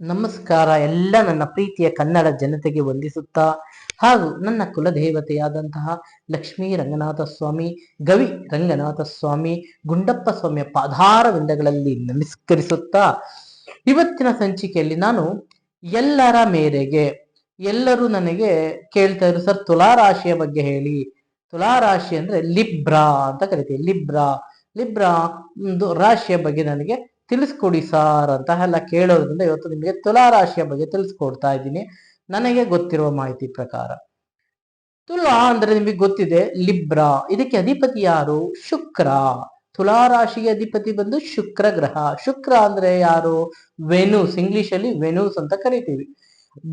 ನಮಸ್ಕಾರ ಎಲ್ಲ ನನ್ನ ಪ್ರೀತಿಯ ಕನ್ನಡ ಜನತೆಗೆ ವಂದಿಸುತ್ತಾ ಹಾಗೂ ನನ್ನ ಕುಲದೇವತೆಯಾದಂತಹ ಲಕ್ಷ್ಮೀ ರಂಗನಾಥ ಸ್ವಾಮಿ, ಗವಿ ರಂಗನಾಥ ಸ್ವಾಮಿ, ಗುಂಡಪ್ಪ ಸ್ವಾಮಿಯ ಪಾದಾರವಿಂದಗಳಲ್ಲಿ ನಮಸ್ಕರಿಸುತ್ತಾ ಇವತ್ತಿನ ಸಂಚಿಕೆಯಲ್ಲಿ ನಾನು ಎಲ್ಲರ ಮೇರೆಗೆ ಎಲ್ಲರೂ ನನಗೆ ಕೇಳ್ತಾ ಇದ್ರು, ಸರ್, ತುಲಾರಾಶಿಯ ಬಗ್ಗೆ ಹೇಳಿ. ತುಲಾರಾಶಿ ಅಂದ್ರೆ ಲಿಬ್ರಾ ಅಂತ ಕರಿತೀವಿ, ಲಿಬ್ರಾ. ಲಿಬ್ರಾ ಒಂದು ರಾಶಿಯ ಬಗ್ಗೆ ನನಗೆ ತಿಳಿಸ್ಕೊಡಿ ಸಾರ್ ಅಂತ ಎಲ್ಲ ಕೇಳೋದ್ರಿಂದ ಇವತ್ತು ನಿಮಗೆ ತುಲಾ ರಾಶಿಯ ಬಗ್ಗೆ ತಿಳಿಸ್ಕೊಡ್ತಾ ಇದ್ದೀನಿ. ನನಗೆ ಗೊತ್ತಿರುವ ಮಾಹಿತಿ ಪ್ರಕಾರ. ತುಲಾ ಅಂದ್ರೆ ನಿಮಗೆ ಗೊತ್ತಿದೆ, ಲಿಬ್ರಾ. ಇದಕ್ಕೆ ಅಧಿಪತಿ ಯಾರು? ಶುಕ್ರ. ತುಲಾ ರಾಶಿಗೆ ಅಧಿಪತಿ ಬಂದು ಶುಕ್ರ ಗ್ರಹ. ಶುಕ್ರ ಅಂದ್ರೆ ಯಾರು? ವೆನೂಸ್. ಇಂಗ್ಲಿಷ್ ಅಲ್ಲಿ ವೆನೂಸ್ ಅಂತ ಕರಿತೀವಿ.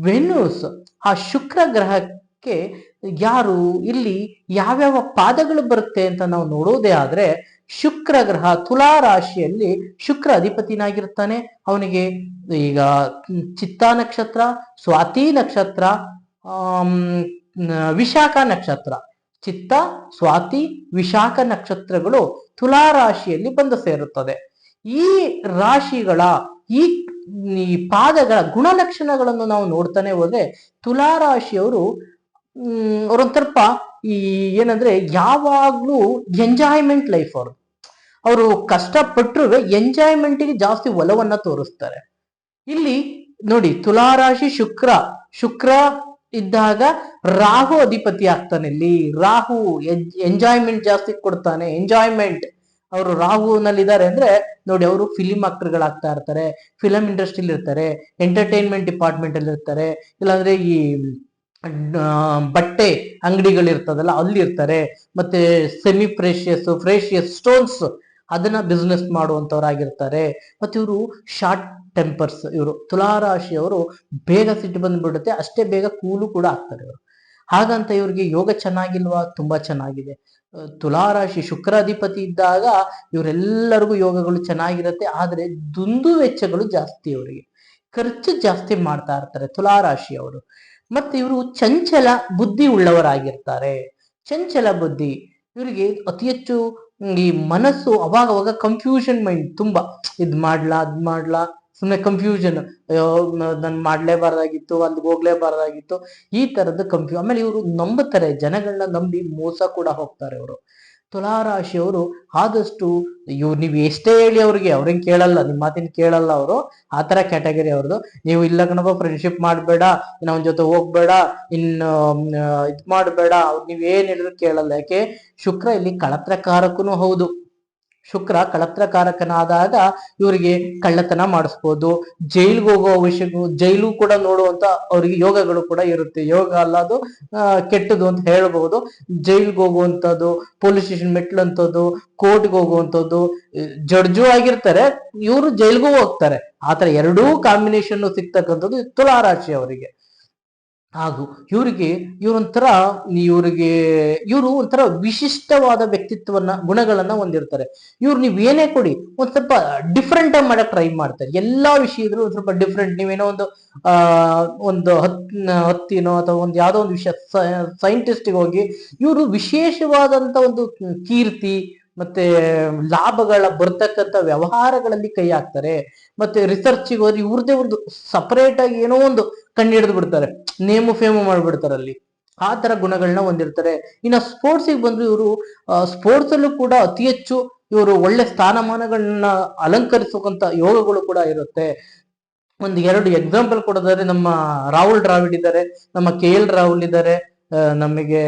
ವೆನೂಸ್, ಆ ಶುಕ್ರ ಗ್ರಹಕ್ಕೆ ಯಾರು ಇಲ್ಲಿ ಯಾವ್ಯಾವ ಪಾದಗಳು ಬರುತ್ತೆ ಅಂತ ನಾವು ನೋಡೋದೇ ಆದ್ರೆ ಶುಕ್ರ ಗ್ರಹ ತುಲಾ ರಾಶಿಯಲ್ಲಿ ಶುಕ್ರ ಅಧಿಪತಿನಾಗಿರ್ತಾನೆ. ಅವನಿಗೆ ಈಗ ಚಿತ್ತಾ ನಕ್ಷತ್ರ, ಸ್ವಾತಿ ನಕ್ಷತ್ರ ವಿಶಾಖ ನಕ್ಷತ್ರ. ಚಿತ್ತ, ಸ್ವಾತಿ, ವಿಶಾಖ ನಕ್ಷತ್ರಗಳು ತುಲಾ ರಾಶಿಯಲ್ಲಿ ಬಂದು ಸೇರುತ್ತದೆ. ಈ ರಾಶಿಗಳ ಈ ಈ ಪಾದಗಳ ಗುಣಲಕ್ಷಣಗಳನ್ನು ನಾವು ನೋಡ್ತಾನೆ ಹೋದ್ರೆ ತುಲಾ ರಾಶಿಯವರು ಹ್ಮ್ ಈ ಏನಂದ್ರೆ ಯಾವಾಗ್ಲೂ ಎಂಜಾಯ್ಮೆಂಟ್ ಲೈಫ್ ಅವ್ರದ್ದು ಅವರು ಕಷ್ಟಪಟ್ಟರು ಎಂಜಾಯ್ಮೆಂಟಿಗೆ ಜಾಸ್ತಿ ಒಲವನ್ನ ತೋರಿಸ್ತಾರೆ. ಇಲ್ಲಿ ನೋಡಿ ತುಲಾರಾಶಿ ಶುಕ್ರ ಶುಕ್ರ ಇದ್ದಾಗ ರಾಹು ಅಧಿಪತಿ ಆಗ್ತಾನೆ ಇಲ್ಲಿ. ರಾಹು ಎಂಜಾಯ್ಮೆಂಟ್ ಜಾಸ್ತಿ ಕೊಡ್ತಾನೆ ಎಂಜಾಯ್ಮೆಂಟ್ ಅವರು ರಾಹುನಲ್ಲಿ ಇದ್ದಾರೆ ಅಂದ್ರೆ ನೋಡಿ ಅವರು ಫಿಲಿಂ ಆಕ್ಟರ್ಗಳಾಗ್ತಾ ಇರ್ತಾರೆ ಫಿಲಂ ಇಂಡಸ್ಟ್ರಿಲಿ ಇರ್ತಾರೆ ಎಂಟರ್ಟೈನ್ಮೆಂಟ್ ಡಿಪಾರ್ಟ್ಮೆಂಟ್ ಅಲ್ಲಿ ಇರ್ತಾರೆ ಇಲ್ಲಾಂದ್ರೆ ಈ ಬಟ್ಟೆ ಅಂಗಡಿಗಳಿರ್ತದಲ್ಲ ಅಲ್ಲಿ ಇರ್ತಾರೆ ಮತ್ತೆ ಸೆಮಿ ಫ್ರೇಷಿಯಸ್ ಫ್ರೇಷಿಯಸ್ ಸ್ಟೋನ್ಸ್ ಅದನ್ನ ಬಿಸ್ನೆಸ್ ಮಾಡುವಂಥವ್ರಾಗಿರ್ತಾರೆ. ಮತ್ತೆ ಇವರು ಶಾರ್ಟ್ ಟೆಂಪರ್ಸ್ ಇವರು ತುಲಾರಾಶಿಯವರು ಬೇಗ ಸಿಟ್ಟು ಬಂದ್ಬಿಡುತ್ತೆ, ಅಷ್ಟೇ ಬೇಗ ಕೂಲು ಕೂಡ ಆಗ್ತಾರೆ ಇವರು. ಹಾಗಂತ ಇವ್ರಿಗೆ ಯೋಗ ಚೆನ್ನಾಗಿಲ್ವಾ? ತುಂಬಾ ಚೆನ್ನಾಗಿದೆ. ತುಲಾರಾಶಿ ಶುಕ್ರಾಧಿಪತಿ ಇದ್ದಾಗ ಇವರೆಲ್ಲರಿಗೂ ಯೋಗಗಳು ಚೆನ್ನಾಗಿರುತ್ತೆ, ಆದರೆ ದುಂದು ವೆಚ್ಚಗಳು ಜಾಸ್ತಿ ಅವರಿಗೆ. ಖರ್ಚು ಜಾಸ್ತಿ ಮಾಡ್ತಾ ಇರ್ತಾರೆ ತುಲಾರಾಶಿಯವರು. ಮತ್ತೆ ಇವರು ಚಂಚಲ ಬುದ್ಧಿ ಉಳ್ಳವರಾಗಿರ್ತಾರೆ. ಚಂಚಲ ಬುದ್ಧಿ. ಇವರಿಗೆ ಅತಿ ಹೆಚ್ಚು ಈ ಮನಸ್ಸು ಅವಾಗ ಅವಾಗ ಕನ್ಫ್ಯೂಷನ್ ಮೈಂಡ್ ತುಂಬಾ. ಇದ್ ಮಾಡ್ಲಾ, ಅದ್ ಮಾಡ್ಲಾ ಸುಮ್ಮನೆ ಕನ್ಫ್ಯೂಷನ್ ಅಯ್ಯೋ, ನನ್ ಮಾಡ್ಲೇಬಾರ್ದಾಗಿತ್ತು, ಅಲ್ಲಿಗೆ ಹೋಗ್ಲೇಬಾರ್ದಾಗಿತ್ತು. ಈ ತರದ್ದು ಕನ್ಫ್ಯೂ ಆಮೇಲೆ ಇವರು ನಂಬುತ್ತಾರೆ ಜನಗಳನ್ನ ನಂಬಿ ಮೋಸ ಕೂಡ ಹೋಗ್ತಾರೆ ಅವರು ತುಲಾರಾಶಿಯವರು ಆದಷ್ಟು ಇವ್ ನೀವು ಎಷ್ಟೇ ಹೇಳಿ ಅವ್ರಿಗೆ ಅವ್ರೇನ್ ಕೇಳಲ್ಲ ನಿಮ್ಮ ಮಾತಿನ ಕೇಳಲ್ಲ ಅವರು, ಆ ತರ ಕ್ಯಾಟಗರಿ ಅವ್ರದ್ದು. ನೀವು ಇಲ್ಲ ಕಣಪ್ಪ ಫ್ರೆಂಡ್ಶಿಪ್ ಮಾಡಬೇಡ, ಇನ್ನ ಅವನ ಜೊತೆ ಹೋಗ್ಬೇಡ, ಇನ್ನು ಇದ್ ಮಾಡಬೇಡ, ಅವ್ರು ನೀವ್ ಏನ್ ಹೇಳಿದ್ರು ಕೇಳಲ್ಲ. ಯಾಕೆ? ಶುಕ್ರ ಇಲ್ಲಿ ಕಳತ್ರಕಾರಕನು ಹೌದು. ಶುಕ್ರ ಕಳತ್ರಕಾರಕನಾದಾಗ ಇವರಿಗೆ ಕಳ್ಳತನ ಮಾಡಿಸ್ಬೋದು. ಜೈಲ್ಗೆ ಹೋಗೋ ಅವಶ್ಯಕ ಜೈಲು ಕೂಡ ನೋಡುವಂತ ಅವರಿಗೆ ಯೋಗಗಳು ಕೂಡ ಇರುತ್ತೆ. ಯೋಗ ಅಲ್ಲ ಅದು ಕೆಟ್ಟದು ಅಂತ ಹೇಳ್ಬಹುದು ಜೈಲ್ಗೆ ಹೋಗುವಂಥದ್ದು, ಪೊಲೀಸ್ ಸ್ಟೇಷನ್ ಮೆಟ್ಲು ಅಂತದ್ದು ಕೋರ್ಟ್ಗೆ ಹೋಗುವಂಥದ್ದು ಜಡ್ಜು ಆಗಿರ್ತಾರೆ, ಇವರು ಜೈಲ್ಗೂ ಹೋಗ್ತಾರೆ. ಆತರ ಎರಡೂ ಕಾಂಬಿನೇಷನ್ ಸಿಗ್ತಕ್ಕಂಥದ್ದು ತುಲಾರಾಶಿ ಅವರಿಗೆ. ಹಾಗೂ ಇವರಿಗೆ, ಇವರೊಂಥರ, ಇವರಿಗೆ, ಇವರು ಒಂಥರ ವಿಶಿಷ್ಟವಾದ ವ್ಯಕ್ತಿತ್ವವನ್ನ, ಗುಣಗಳನ್ನ ಹೊಂದಿರ್ತಾರೆ. ಇವ್ರು ನೀವು ಏನೇ ಕೊಡಿ, ಒಂದ್ ಸ್ವಲ್ಪ ಡಿಫ್ರೆಂಟ್ ಆಗಿ ಮಾಡಕ್ ಟ್ರೈ ಮಾಡ್ತಾರೆ. ಎಲ್ಲಾ ವಿಷಯದಲ್ಲೂ ಒಂದ್ ಸ್ವಲ್ಪ ಡಿಫ್ರೆಂಟ್ ನೀವೇನೋ ಒಂದು, ಆ, ಒಂದು ಹತ್, ಹತ್ತಿನೋ ಅಥವಾ ಒಂದು ಯಾವ್ದೋ ಒಂದು ವಿಷಯ ಸೈಂಟಿಸ್ಟ್ಗೆ ಹೋಗಿ, ಇವರು ವಿಶೇಷವಾದಂತ ಒಂದು ಕೀರ್ತಿ ಮತ್ತೆ ಲಾಭಗಳ ಬರ್ತಕ್ಕಂಥ ವ್ಯವಹಾರಗಳಲ್ಲಿ ಕೈ ಹಾಕ್ತಾರೆ. ಮತ್ತೆ ರಿಸರ್ಚ್ಗೆ ಹೋದ್ರೆ ಇವ್ರದೇ ಒಂದು ಸಪರೇಟ್ ಆಗಿ ಏನೋ ಒಂದು ಕಣ್ಣಿಡಿದು ಬಿಡ್ತಾರೆ. ನೇಮು ಫೇಮು ಮಾಡ್ಬಿಡ್ತಾರೆ ಅಲ್ಲಿ. ಆ ತರ ಗುಣಗಳನ್ನ ಹೊಂದಿರ್ತಾರೆ. ಇನ್ನು ಸ್ಪೋರ್ಟ್ಸಿಗೆ ಬಂದ್ರೆ ಇವರು ಸ್ಪೋರ್ಟ್ಸ್ ಅಲ್ಲೂ ಕೂಡ ಅತಿ ಹೆಚ್ಚು ಇವರು ಒಳ್ಳೆ ಸ್ಥಾನಮಾನಗಳನ್ನ ಅಲಂಕರಿಸುವಂತ ಯೋಗಗಳು ಕೂಡ ಇರುತ್ತೆ. ಒಂದು ಎರಡು ಎಕ್ಸಾಂಪಲ್ ಕೊಡೋದಾದ್ರೆ ನಮ್ಮ ರಾಹುಲ್ ದ್ರಾವಿಡ್ ಇದ್ದಾರೆ, ನಮ್ಮ ಕೆ ಎಲ್ ರಾಹುಲ್ ಇದ್ದಾರೆ ನಮಗೆ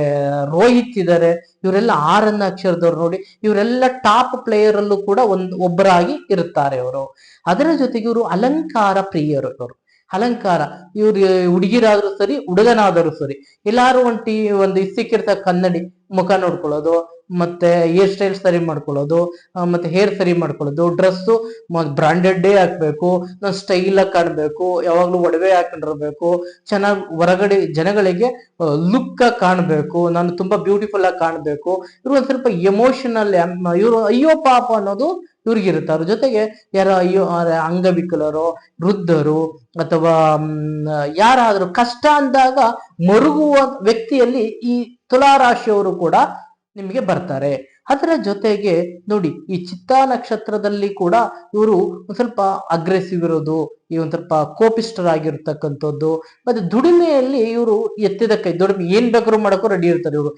ರೋಹಿತ್ ಇದ್ದಾರೆ ಇವರೆಲ್ಲ ಆರನ್ನ ಅಕ್ಷರದವ್ರು ನೋಡಿ, ಇವರೆಲ್ಲ ಟಾಪ್ ಪ್ಲೇಯರ್ ಅಲ್ಲೂ ಕೂಡ ಒಂದ್ ಒಬ್ಬರಾಗಿ ಇರುತ್ತಾರೆ ಅವರು ಅದರ ಜೊತೆಗೆ ಇವರು ಅಲಂಕಾರ ಪ್ರಿಯರು ಇವರು. ಅಲಂಕಾರ, ಇವ್ರು ಹುಡುಗಿರಾದ್ರೂ ಸರಿ, ಹುಡುಗನಾದರೂ ಸರಿ, ಎಲ್ಲಾರು ಒಂದ್ ಟಿ ಒಂದು ಸಿಕ್ಕಿರ್ತ ಕನ್ನಡಿ ಮುಖ ನೋಡ್ಕೊಳ್ಳೋದು ಮತ್ತೆ ಹೇರ್ ಸ್ಟೈಲ್ ಸರಿ ಮಾಡ್ಕೊಳ್ಳೋದು ಮತ್ತೆ ಹೇರ್ ಸರಿ ಮಾಡ್ಕೊಳ್ಳೋದು ಡ್ರೆಸ್ಸು ಬ್ರಾಂಡೆಡ್ಡೇ ಹಾಕ್ಬೇಕು ನಾನು ಸ್ಟೈಲ್ ಆಗಿ ಕಾಣ್ಬೇಕು, ಯಾವಾಗ್ಲೂ ಒಡವೆ ಹಾಕೊಂಡಿರ್ಬೇಕು, ಚೆನ್ನಾಗಿ ಹೊರಗಡೆ ಜನಗಳಿಗೆ ಲುಕ್ ಆಗಿ ಕಾಣ್ಬೇಕು, ನಾನು ತುಂಬಾ ಬ್ಯೂಟಿಫುಲ್ ಆಗಿ ಕಾಣ್ಬೇಕು, ಇವ್ರು ಒಂದ್ ಸ್ವಲ್ಪ ಎಮೋಷನಲ್ ಇವರು ಅಯ್ಯೋ ಪಾಪ ಅನ್ನೋದು ಇವ್ರಿಗಿರುತ್ತೆ. ಅವ್ರ ಜೊತೆಗೆ ಯಾರ ಅಯ್ಯೋ ಅಂಗವಿಕಲರು, ವೃದ್ಧರು ಅಥವಾ ಯಾರಾದರೂ ಕಷ್ಟ ಅಂದಾಗ ಮರುಗುವ ವ್ಯಕ್ತಿಯಲ್ಲಿ ಈ ತುಲಾರಾಶಿಯವರು ಕೂಡ ನಿಮಗೆ ಬರ್ತಾರೆ. ಅದರ ಜೊತೆಗೆ ನೋಡಿ, ಈ ಚಿತ್ತಾ ನಕ್ಷತ್ರದಲ್ಲಿ ಕೂಡ ಇವರು ಒಂದ್ ಸ್ವಲ್ಪ ಅಗ್ರೆಸಿವ್ ಇರೋದು, ಈ ಒಂದ್ ಸ್ವಲ್ಪ ಕೋಪಿಷ್ಟರಾಗಿರ್ತಕ್ಕಂಥದ್ದು ಮತ್ತೆ ದುಡಿಮೆಯಲ್ಲಿ ಇವರು ಎತ್ತಿದ ಕೈ, ದುಡಿಮೆ ಏನ್ ಬೇಕಾದ್ರೂ ಮಾಡಕ್ಕೂ ರೆಡಿ ಇರ್ತಾರೆ ಇವರು.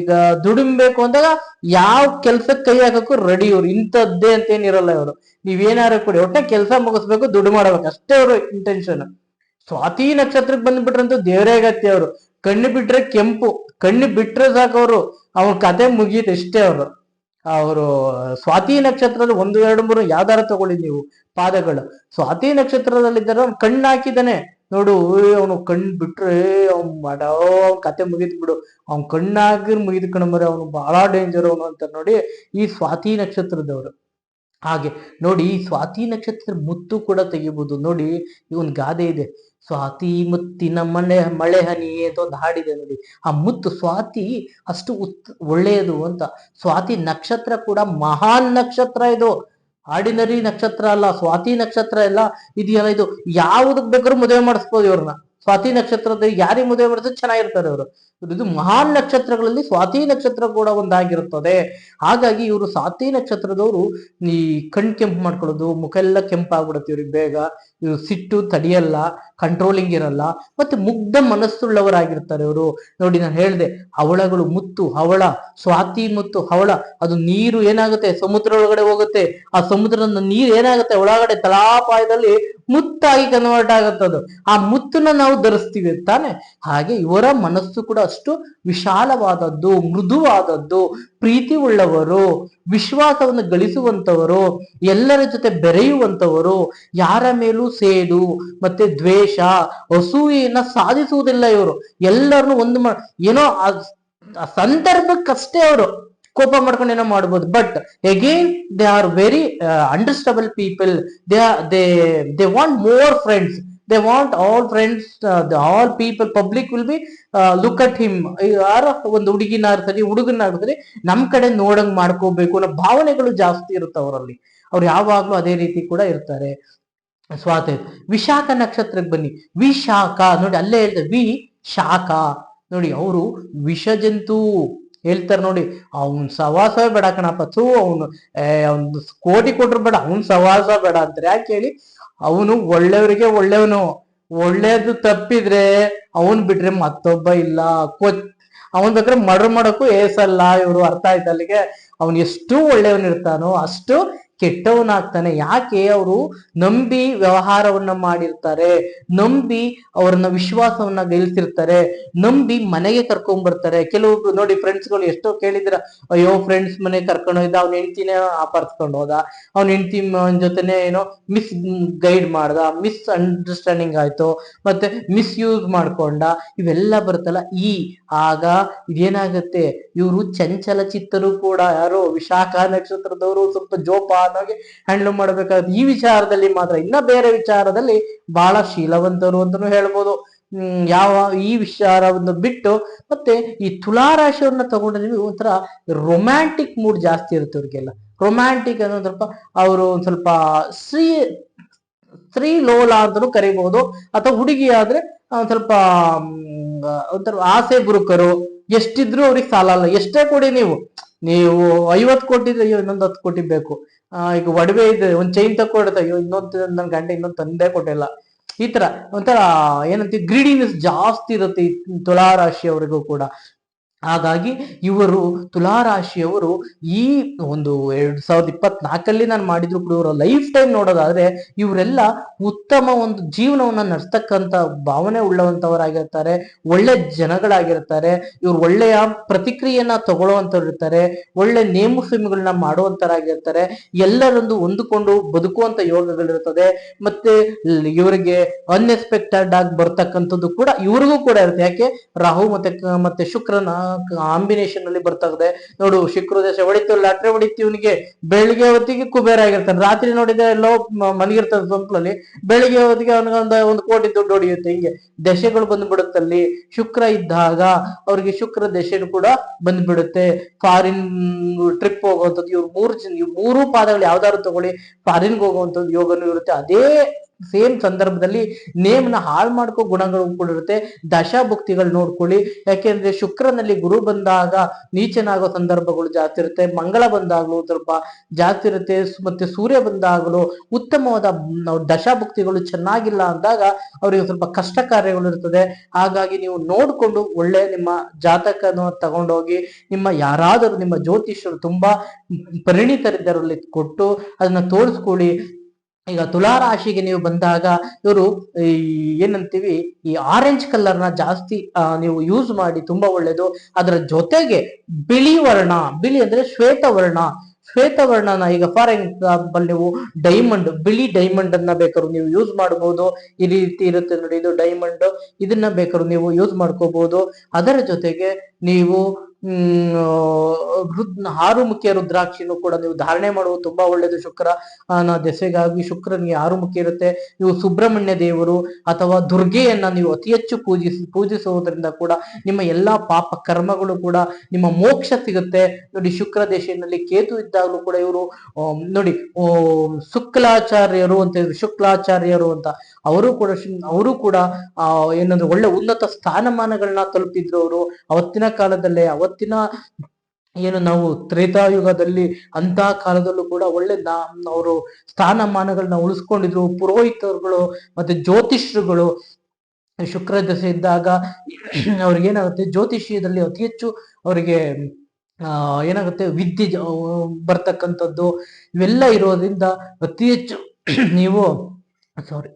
ಈಗ ದುಡಿಮೆಬೇಕು ಅಂದಾಗ ಯಾವ ಕೆಲ್ಸಕ್ಕೆ ಕೈ ಹಾಕಕ್ಕೂ ರೆಡಿ ಇವ್ರು. ಇಂಥದ್ದೇ ಅಂತ ಏನಿರಲ್ಲ ಇವರು. ನೀವೇನಾರು ಕೊಡಿ ಒಟ್ಟೆ ಕೆಲಸ ಮುಗಿಸ್ಬೇಕು ದುಡ್ಡು ಮಾಡ್ಬೇಕು. ಅಷ್ಟೇ ಅವರು ಇಂಟೆನ್ಷನ್ ಸ್ವಾತಿ ನಕ್ಷತ್ರಕ್ಕೆ ಬಂದ್ಬಿಟ್ರಂತೂ ದೇವರೇ ಅವರು. ಕಣ್ಣು ಬಿಟ್ರೆ ಕೆಂಪು, ಕಣ್ಣು ಬಿಟ್ರೆ ಸಾಕು ಅವರು ಕತೆ ಮುಗೀತು ಇಷ್ಟೇ ಅವರು. ಅವರು, ಸ್ವಾತಿ ನಕ್ಷತ್ರದ ಒಂದು, ಎರಡು, ಮೂರು ಯಾವ್ದಾರ ತಗೊಳ್ಳಿ ನೀವು ಪಾದಗಳು. ಸ್ವಾತಿ ನಕ್ಷತ್ರದಲ್ಲಿದ್ದಾರೆ ಅವ್ನು ಕಣ್ಣು ಹಾಕಿದ್ದಾನೆ. ನೋಡು ಅವನು ಕಣ್ಣು ಬಿಟ್ರೆ ಅವ್ನ್ ಮಾಡೋ, ಅವ್ನ ಕತೆ ಮುಗಿದ್ ಬಿಡು. ಅವ್ನ್ ಕಣ್ಣಾಗಿ ಮುಗಿದ್ ಕಣ್ಮರೆ ಅವನು ಬಹಳ ಡೇಂಜರ್ ಅವನು ಅಂತ ನೋಡಿ ಈ ಸ್ವಾತಿ ನಕ್ಷತ್ರದವರು. ಹಾಗೆ ನೋಡಿ ಸ್ವಾತಿ ನಕ್ಷತ್ರ ಮುತ್ತು ಕೂಡ ತೆಗಿಬಹುದು ನೋಡಿ ಈ ಒಂದು ಗಾದೆ ಇದೆ. ಸ್ವಾತಿ ಮುತ್ತಿನ ಮಳೆ ಮಳೆ ಹನಿ ಅಂತ ಒಂದು ಹಾಡಿದೆ ನೋಡಿ. ಆ ಮುತ್ತು ಸ್ವಾತಿ ಅಷ್ಟು ಉತ್ ಒಳ್ಳೆಯದು ಅಂತ. ಸ್ವಾತಿ ನಕ್ಷತ್ರ ಕೂಡ ಮಹಾನ್ ನಕ್ಷತ್ರ ಇದು. ಆರ್ಡಿನರಿ ನಕ್ಷತ್ರ ಅಲ್ಲ, ಸ್ವಾತಿ ನಕ್ಷತ್ರ ಎಲ್ಲ ಇದೆಯಲ್ಲ ಇದು. ಯಾವುದಕ್ಕೆ ಬೇಕಾದ್ರೂ ಮದುವೆ ಮಾಡಿಸ್ಬೋದು ಇವ್ರನ್ನ. ಸ್ವಾತಿ ನಕ್ಷತ್ರದ ಯಾರಿಗೆ ಮದುವೆ ಮಾಡಿದ್ರೆ ಚೆನ್ನಾಗಿರ್ತಾರೆ ಅವರು ಇದು ಮಹಾನ್ ನಕ್ಷತ್ರಗಳಲ್ಲಿ ಸ್ವಾತಿ ನಕ್ಷತ್ರ ಕೂಡ ಒಂದಾಗಿರುತ್ತದೆ. ಹಾಗಾಗಿ ಇವರು ಸ್ವಾತಿ ನಕ್ಷತ್ರದವರು ಈ ಕಣ್ ಕೆಂಪು ಮಾಡ್ಕೊಳ್ಳೋದು ಮುಖ ಎಲ್ಲ ಕೆಂಪಾಗ್ಬಿಡುತ್ತೆ ಇವ್ರಿಗೆ ಬೇಗ. ಸಿಟ್ಟು, ತಡಿಯಲ್ಲ ಕಂಟ್ರೋಲಿಂಗ್ ಇರಲ್ಲ, ಮತ್ತೆ ಮುಗ್ಧ ಮನಸ್ಸುಳ್ಳವರಾಗಿರ್ತಾರೆ ಅವರು ನೋಡಿ ನಾನು ಹೇಳಿದೆ, ಹವಳಗಳು ಮುತ್ತು, ಹವಳ, ಸ್ವಾತಿ ಮುತ್ತು, ಹವಳ, ಅದು ನೀರು ಏನಾಗುತ್ತೆ? ಸಮುದ್ರ ಒಳಗಡೆ ಹೋಗುತ್ತೆ. ಆ ಸಮುದ್ರದ ನೀರು ಏನಾಗುತ್ತೆ? ಒಳಗಡೆ ತಲಾಪಾಯದಲ್ಲಿ ಮುತ್ತಾಗಿ ಕನ್ವರ್ಟ್ ಆಗುತ್ತೆ ಅದು ಆ ಮುತ್ತನ್ನ ನಾವು ಧರಿಸ್ತೀವಿ ತಾನೆ? ಹಾಗೆ ಇವರ ಮನಸ್ಸು ಕೂಡ ಅಷ್ಟು ವಿಶಾಲವಾದದ್ದು, ಮೃದುವಾದದ್ದು ಪ್ರೀತಿ ಉಳ್ಳವರು ವಿಶ್ವಾಸವನ್ನು ಗಳಿಸುವಂತವರು ಎಲ್ಲರ ಜೊತೆ ಬೆರೆಯುವಂತವರು ಯಾರ ಮೇಲೂ ಸೇಡು ಮತ್ತೆ ದ್ವೇಷ ಅಸೂಯನ್ನ ಸಾಧಿಸುವುದಿಲ್ಲ ಇವರು. ಎಲ್ಲರನ್ನು ಒಂದು ಏನೋ ಸಂದರ್ಭಕ್ಕಷ್ಟೇ ಅವರು ಕೋಪ ಮಾಡ್ಕೊಂಡು ಏನೋ ಮಾಡ್ಬೋದು. But again they are very understandable people they they they want more friends they want all friends all people public will be look at him ಯಾರ ಒಂದು ಹುಡುಗಿನ ಸರಿ ಹುಡುಗನ ಸರಿ ನಮ್ ಕಡೆ ನೋಡಂಗ್ ಮಾಡ್ಕೋಬೇಕು ಅನ್ನೋ ಭಾವನೆಗಳು ಜಾಸ್ತಿ ಇರುತ್ತೆ ಅವರಲ್ಲಿ. ಅವ್ರು ಯಾವಾಗ್ಲೂ ಅದೇ ರೀತಿ ಕೂಡ ಇರ್ತಾರೆ. ಸ್ವಾತಿ ವಿಶಾಖ ನಕ್ಷತ್ರಕ್ಕೆ ಬನ್ನಿ. ವಿಶಾಖ, ನೋಡಿ ಅಲ್ಲೇ ಹೇಳ್ತಾರೆ, ವಿ ಶಾಖ. ನೋಡಿ, ಅವರು ವಿಷಜಂತು ಹೇಳ್ತಾರೆ ನೋಡಿ. ಅವನ್ ಸವಾಸವೇ ಬೇಡ ಕಣಪ್ಪ. ಥೂ, ಅವನು ಒಂದು ಕೋಟಿ ಕೊಟ್ರು ಬೇಡ. ಅವನ್ ಸವಾಸ ಬೇಡ ಅಂತಾರೆ. ಯಾಕೆ ಹೇಳಿ? ಅವನು ಒಳ್ಳೆಯವರಿಗೆ ಒಳ್ಳೆಯವನು. ಒಳ್ಳೇದು ತಪ್ಪಿದ್ರೆ ಅವನ್ ಬಿಟ್ರೆ ಮತ್ತೊಬ್ಬ ಇಲ್ಲ. ಕೊತ್, ಅವನ್ ಬೇಕಾದ್ರೆ ಮರ್ಡರ್ ಮಾಡೋಕ್ಕೂ ಏಸಲ್ಲ ಇವರು. ಅರ್ಥ ಆಯ್ತು ಅಲ್ಲಿಗೆ? ಅವನ್ ಎಷ್ಟು ಒಳ್ಳೆಯವನಿರ್ತಾನೋ, ಅಷ್ಟು ಕೆಟ್ಟವನಾಗ್ತಾನೆ. ಯಾಕೆ ಅವರು ನಂಬಿ ವ್ಯವಹಾರವನ್ನ ಮಾಡಿರ್ತಾರೆ? ನಂಬಿ ಅವ್ರನ್ನ ವಿಶ್ವಾಸವನ್ನ ಗೆಲ್ಸಿರ್ತಾರೆ. ನಂಬಿ ಮನೆಗೆ ಕರ್ಕೊಂಡ್ ಬರ್ತಾರೆ. ಕೆಲವೊಬ್ರು ನೋಡಿ ಫ್ರೆಂಡ್ಸ್ಗಳು ಎಷ್ಟೋ ಕೇಳಿದ್ರ, ಅಯ್ಯೋ ಫ್ರೆಂಡ್ಸ್ ಮನೆ ಕರ್ಕೊಂಡು ಹೋಯ್ದ, ಅವ್ನ ಹೆಂಡ್ತಿನೇ ಅಪರ್ಸ್ಕೊಂಡು ಹೋದ. ಅವ್ನ ಹೆಂಡ್ತಿ ಜೊತೆನೆ ಏನೋ ಮಿಸ್ ಗೈಡ್ ಮಾಡ್ದ ಮಿಸ್ ಅಂಡರ್ಸ್ಟ್ಯಾಂಡಿಂಗ್ ಆಯ್ತು. ಮತ್ತೆ ಮಿಸ್ ಯೂಸ್ ಮಾಡ್ಕೊಂಡ. ಇವೆಲ್ಲ ಬರುತ್ತಲ್ಲ. ಈ ಆಗ ಇದೇನಾಗತ್ತೆ? ಇವರು ಚಂಚಲ ಚಿತ್ತರು ಕೂಡ. ಯಾರೋ ವಿಶಾಖ ನಕ್ಷತ್ರದವರು ಸ್ವಲ್ಪ ಜೋಪಾನಾಗಿ ಹ್ಯಾಂಡಲ್ ಮಾಡಬೇಕಾಗುತ್ತೆ ಈ ವಿಚಾರದಲ್ಲಿ ಮಾತ್ರ ಇನ್ನ ಬೇರೆ ವಿಚಾರದಲ್ಲಿ ಬಹಳ ಶೀಲವಂತರು ಅಂತಾನು ಹೇಳ್ಬೋದು. ಯಾವ ಈ ವಿಚಾರವನ್ನು ಬಿಟ್ಟು ಮತ್ತೆ ಈ ತುಲಾ ರಾಶಿಯವ್ರನ್ನ ತಗೊಂಡ್ರೆ ನೀವು ಒಂಥರ ರೊಮ್ಯಾಂಟಿಕ್ ಮೂಡ್ ಜಾಸ್ತಿ ಇರುತ್ತೆ ಅವ್ರಿಗೆಲ್ಲ. ರೊಮ್ಯಾಂಟಿಕ್ ಅನ್ನೋ ಸ್ವಲ್ಪ ಅವರು ಒಂದ್ ಸ್ವಲ್ಪ ಶ್ರೀ ಸ್ತ್ರೀ ಲೋಲ ಅಂತಲೂ ಕರಿಬಹುದು ಅಥವಾ ಹುಡುಗಿ ಆದ್ರೆ ಒಂದ್ ಸ್ವಲ್ಪ ಒಂಥರ ಆಸೆ ಬುರುಕರು. ಎಷ್ಟಿದ್ರು ಅವ್ರಿಗೆ ಸಾಲಲ್ಲ. ಎಷ್ಟೇ ಕೊಡಿ ನೀವು. ನೀವು ಐವತ್ ಕೋಟಿದ್ರೆ ಅಯ್ಯೋ ಇನ್ನೊಂದ್ ಹತ್ತು ಕೋಟಿ ಬೇಕು. ಈಗ ಒಡವೆ ಇದೆ, ಒಂದ್ ಚೈನ್ ತಕೊಡುತ್ತೆ ಅಯ್ಯೋ, ಇನ್ನೊಂದು ನನ್ ಗಂಡ ಇನ್ನೊಂದ್ ತಂದೆ ಕೊಟ್ಟಿಲ್ಲ. ಈ ತರ ಒಂಥರ ಏನಂತ ಗ್ರೀಡಿನೆಸ್ ಜಾಸ್ತಿ ಇರುತ್ತೆ ಈ ತುಲಾ ರಾಶಿಯವರಿಗೂ ಕೂಡ. ಹಾಗಾಗಿ ಇವರು ತುಲಾರಾಶಿಯವರು ಈ ಒಂದು ಎರಡ್ ಸಾವಿರದ ಇಪ್ಪತ್ನಾಲ್ಕಲ್ಲಿ ನಾನು ಮಾಡಿದ್ರು ಕೂಡ ಇವರ ಲೈಫ್ ಟೈಮ್ ನೋಡೋದಾದ್ರೆ ಇವರೆಲ್ಲ ಉತ್ತಮ ಒಂದು ಜೀವನವನ್ನ ನಡೆಸ್ತಕ್ಕಂಥ ಭಾವನೆ ಉಳ್ಳವಂಥವರಾಗಿರ್ತಾರೆ, ಒಳ್ಳೆ ಜನಗಳಾಗಿರ್ತಾರೆ, ಇವ್ರು ಒಳ್ಳೆಯ ಪ್ರತಿಕ್ರಿಯೆಯನ್ನ ತಗೊಳ್ಳುವಂತವ್ರು ಇರ್ತಾರೆ ಒಳ್ಳೆ ನೇಮು ಫಿಮ್ಗಳನ್ನ ಮಾಡುವಂತರಾಗಿರ್ತಾರೆ ಎಲ್ಲರೊಂದು ಹೊಂದಿಕೊಂಡು ಬದುಕುವಂತ ಯೋಗಗಳಿರ್ತದೆ ಮತ್ತೆ ಇವರಿಗೆ ಅನ್ಎಕ್ಸ್ಪೆಕ್ಟೆಡ್ ಆಗಿ ಬರ್ತಕ್ಕಂಥದ್ದು ಕೂಡ ಇವ್ರಿಗೂ ಕೂಡ ಇರುತ್ತೆ. ಯಾಕೆ? ರಾಹು ಮತ್ತೆ ಮತ್ತೆ ಶುಕ್ರನ ಕಾಂಬಿನೇಷನ್ ಅಲ್ಲಿ ಬರ್ತಾಗದೆ ನೋಡು ಶುಕ್ರ ದೇಶ ಹೊಡಿತು ಲಾಟ್ರಿ ಹೊಡಿತು ಇವನಿಗೆ. ಬೆಳಿಗ್ಗೆ ಹೊತ್ತಿಗೆ ಕುಬೇರ ಆಗಿರ್ತಾನೆ. ರಾತ್ರಿ ನೋಡಿದ್ರೆ ಎಲ್ಲೋ ಮಲಗಿರ್ತಾನೆ ಸೊಂಪಲಲ್ಲಿ ಬೆಳಿಗ್ಗೆ ಹೊತ್ತಿಗೆ ಅವನಿಗೊಂದು, ಒಂದು ಕೋಟಿ ದುಡ್ಡು ಹೊಡಿಯುತ್ತೆ. ಹಿಂಗೆ ದಶೆಗಳು ಬಂದ್ಬಿಡುತ್ತಲ್ಲಿ ಶುಕ್ರ ಇದ್ದಾಗ ಅವ್ರಿಗೆ ಶುಕ್ರ ದಶೆನು ಕೂಡ ಬಂದ್ಬಿಡುತ್ತೆ. ಫಾರಿನ್ ಟ್ರಿಪ್ ಹೋಗುವಂಥದ್ದು ಇವ್ರು ಮೂರು ಮೂರು ಪಾದಗಳು ಯಾವ್ದಾದ್ರು ತಗೊಳ್ಳಿ. ಫಾರಿನ್ಗೆ ಹೋಗುವಂಥದ್ದು ಯೋಗನೂ ಇರುತ್ತೆ. ಅದೇ ಸೇಮ್ ಸಂದರ್ಭದಲ್ಲಿ ನೇಮ್ನ ಹಾಳು ಮಾಡ್ಕೋ ಗುಣಗಳು ಕೂಡ ಇರುತ್ತೆ. ದಶಾಭುಕ್ತಿಗಳು ನೋಡ್ಕೊಳ್ಳಿ. ಯಾಕೆಂದ್ರೆ ಶುಕ್ರನಲ್ಲಿ ಗುರು ಬಂದಾಗ ನೀಚನಾಗೋ ಸಂದರ್ಭಗಳು ಜಾಸ್ತಿ ಇರುತ್ತೆ. ಮಂಗಳ ಬಂದಾಗಲೂ ಸ್ವಲ್ಪ ಜಾಸ್ತಿ ಇರುತ್ತೆ. ಮತ್ತೆ ಸೂರ್ಯ ಬಂದಾಗಲೂ ಉತ್ತಮವಾದ ದಶಾಭುಕ್ತಿಗಳು ಚೆನ್ನಾಗಿಲ್ಲ ಅಂದಾಗ ಅವರಿಗೆ ಸ್ವಲ್ಪ ಕಷ್ಟ ಕಾರ್ಯಗಳು ಇರ್ತದೆ. ಹಾಗಾಗಿ ನೀವು ನೋಡ್ಕೊಂಡು ಒಳ್ಳೆ ನಿಮ್ಮ ಜಾತಕನ ತಗೊಂಡೋಗಿ ನಿಮ್ಮ ಯಾರಾದರೂ ನಿಮ್ಮ ಜ್ಯೋತಿಷರು ತುಂಬಾ ಪರಿಣಿತರಿದ್ದರಲ್ಲಿ ಕೊಟ್ಟು ಅದನ್ನ ತೋರಿಸ್ಕೊಳ್ಳಿ. ಈಗ ತುಲಾ ರಾಶಿಗೆ ನೀವು ಬಂದಾಗ ಇವರು ಏನಂತೀವಿ, ಈ ಆರೆಂಜ್ ಕಲರ್ನ ಜಾಸ್ತಿ ನೀವು ಯೂಸ್ ಮಾಡಿ ತುಂಬಾ ಒಳ್ಳೇದು. ಅದರ ಜೊತೆಗೆ ಬಿಳಿ ವರ್ಣ, ಬಿಳಿ ಅಂದ್ರೆ ಶ್ವೇತ ವರ್ಣ. ಶ್ವೇತ ವರ್ಣನ ಈಗ ಫಾರ್ ಎಕ್ಸಾಂಪಲ್ ನೀವು ಡೈಮಂಡ್ ಬಿಳಿ ಡೈಮಂಡ್ ಅನ್ನ ಬೇಕಾದ್ರು ನೀವು ಯೂಸ್ ಮಾಡಬಹುದು ಈ ರೀತಿ ಇರುತ್ತೆ ನೋಡಿ ಇದು ಡೈಮಂಡ್ ಇದನ್ನ ಬೇಕಾದ್ರು ನೀವು ಯೂಸ್ ಮಾಡ್ಕೋಬಹುದು ಅದರ ಜೊತೆಗೆ ನೀವು ರುದ್ ಆರು ಮುಖ್ಯ ರುದ್ರಾಕ್ಷಿನೂ ಕೂಡ ನೀವು ಧಾರಣೆ ಮಾಡುವುದು ತುಂಬಾ ಒಳ್ಳೆಯದು ಶುಕ್ರ ಆ, ನ ದೆಸೆಗಾಗಿ ಶುಕ್ರನಿಗೆ ಆರು ಮುಖ್ಯ ಇರುತ್ತೆ. ನೀವು ಸುಬ್ರಹ್ಮಣ್ಯ ದೇವರು ಅಥವಾ ದುರ್ಗೆಯನ್ನ ನೀವು ಅತಿ ಹೆಚ್ಚು ಪೂಜಿಸಿ ಪೂಜಿಸುವುದರಿಂದ ಕೂಡ ನಿಮ್ಮ ಎಲ್ಲಾ ಪಾಪ ಕರ್ಮಗಳು ಕೂಡ ನಿಮ್ಮ ಮೋಕ್ಷ ಸಿಗುತ್ತೆ. ನೋಡಿ ಶುಕ್ರ ದೇಶದಲ್ಲಿ ಕೇತು ಇದ್ದಾಗಲೂ ಕೂಡ ಇವರು ನೋಡಿ ಶುಕ್ಲಾಚಾರ್ಯರು ಅಂತ ಶುಕ್ಲಾಚಾರ್ಯರು ಅಂತ ಅವರು ಕೂಡ ಅವರು ಕೂಡ ಏನಂದ್ರೆ ಒಳ್ಳೆ ಉನ್ನತ ಸ್ಥಾನಮಾನಗಳನ್ನ ತಲುಪಿದ್ರು ಅವರು. ಅವತ್ತಿನ ಕಾಲದಲ್ಲೇ ಅವತ್ತಿನ ಏನು ನಾವು ತ್ರೇತಾಯುಗದಲ್ಲಿ ಅಂತ ಕಾಲದಲ್ಲೂ ಕೂಡ ಒಳ್ಳೆ ಅವರು ಸ್ಥಾನಮಾನಗಳನ್ನ ಉಳಿಸ್ಕೊಂಡಿದ್ರು. ಪುರೋಹಿತರುಗಳು ಮತ್ತೆ ಜ್ಯೋತಿಷರುಗಳು ಶುಕ್ರ ದಶೆ ಇದ್ದಾಗ ಅವ್ರಿಗೆ ಏನಾಗುತ್ತೆ? ಜ್ಯೋತಿಷ್ಯದಲ್ಲಿ ಅತಿ ಹೆಚ್ಚು ಅವರಿಗೆ ಏನಾಗುತ್ತೆ? ವಿದ್ಯೆ ಬರ್ತಕ್ಕಂಥದ್ದು ಇವೆಲ್ಲ ಇರೋದ್ರಿಂದ ಅತಿ ಹೆಚ್ಚು ನೀವು ಸಾರಿ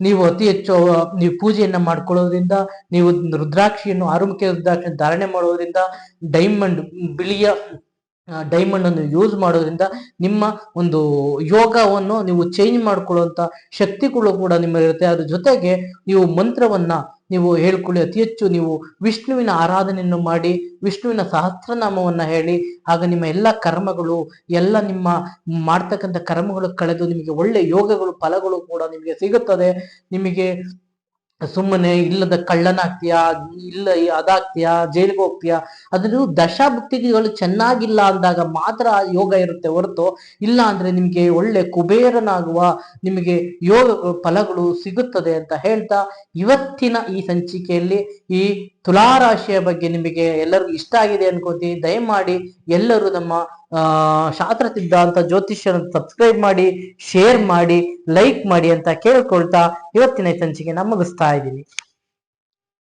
ನೀವು ಅತಿ ಹೆಚ್ಚು, ನೀವು ಪೂಜೆಯನ್ನ ಮಾಡ್ಕೊಳ್ಳೋದ್ರಿಂದ, ನೀವು ರುದ್ರಾಕ್ಷಿಯನ್ನು, ಆರುಮುಖಿ ರುದ್ರಾಕ್ಷಿ ಧಾರಣೆ ಮಾಡೋದ್ರಿಂದ ಡೈಮಂಡ್ ಬಿಳಿಯ ಡೈಮಂಡ್ ಅನ್ನು ಯೂಸ್ ಮಾಡೋದ್ರಿಂದ ನಿಮ್ಮ ಒಂದು ಯೋಗವನ್ನು ನೀವು ಚೇಂಜ್ ಮಾಡ್ಕೊಳ್ಳುವಂತ ಶಕ್ತಿಗಳು ಕೂಡ ನಿಮ್ಮಲ್ಲಿರುತ್ತೆ. ಅದ್ರ ಜೊತೆಗೆ ನೀವು ಮಂತ್ರವನ್ನ ನೀವು ಹೇಳ್ಕೊಳ್ಳಿ ಅತಿ ಹೆಚ್ಚು ನೀವು ವಿಷ್ಣುವಿನ ಆರಾಧನೆಯನ್ನು ಮಾಡಿ, ವಿಷ್ಣುವಿನ ಸಹಸ್ರನಾಮವನ್ನ ಹೇಳಿ, ಆಗ ನಿಮ್ಮ ಎಲ್ಲ ಕರ್ಮಗಳು, ಎಲ್ಲ ನಿಮ್ಮ ಮಾಡ್ತಕ್ಕಂಥ ಕರ್ಮಗಳು ಕಳೆದು ನಿಮಗೆ ಒಳ್ಳೆ ಯೋಗಗಳು, ಫಲಗಳು ಕೂಡ ನಿಮಗೆ ಸಿಗುತ್ತದೆ. ನಿಮಗೆ ಸುಮ್ಮನೆ ಇಲ್ಲದ ಕಳ್ಳನಾಗ್ತೀಯಾ, ಇಲ್ಲ ಅದಾಗ್ತೀಯಾ, ಜೈಲಿಗೆ ಹೋಗ್ತೀಯಾ? ಅದ್ರ ದಶಾಭುಕ್ತಿಗಳು ಚೆನ್ನಾಗಿಲ್ಲ ಅಂದಾಗ ಮಾತ್ರ ಯೋಗ ಇರುತ್ತೆ ಹೊರತು ಇಲ್ಲ ಅಂದ್ರೆ ನಿಮ್ಗೆ ಒಳ್ಳೆ ಕುಬೇರನಾಗುವ, ನಿಮಗೆ ಯೋಗ ಫಲಗಳು ಸಿಗುತ್ತದೆ ಅಂತ ಹೇಳ್ತಾ ಇವತ್ತಿನ ಈ ಸಂಚಿಕೆಯಲ್ಲಿ ಈ ತುಲಾರಾಶಿಯ ಬಗ್ಗೆ ನಿಮಗೆ ಎಲ್ಲರಿಗೂ ಇಷ್ಟ ಆಗಿದೆ ಅನ್ಕೋತೀನಿ. ದಯಮಾಡಿ ಎಲ್ಲರೂ ನಮ್ಮ ಶಾಸ್ತ್ರ ಸಿದ್ಧಾಂತ ಜ್ಯೋತಿಷ್ಯನ ಸಬ್ಸ್ಕ್ರೈಬ್ ಮಾಡಿ ಶೇರ್ ಮಾಡಿ ಲೈಕ್ ಮಾಡಿ ಅಂತ ಕೇಳ್ಕೊಳ್ತಾ ಇವತ್ತಿನ ಸಂಚಿಕೆ ಮುಗಿಸ್ತಾ ಇದ್ದೀನಿ.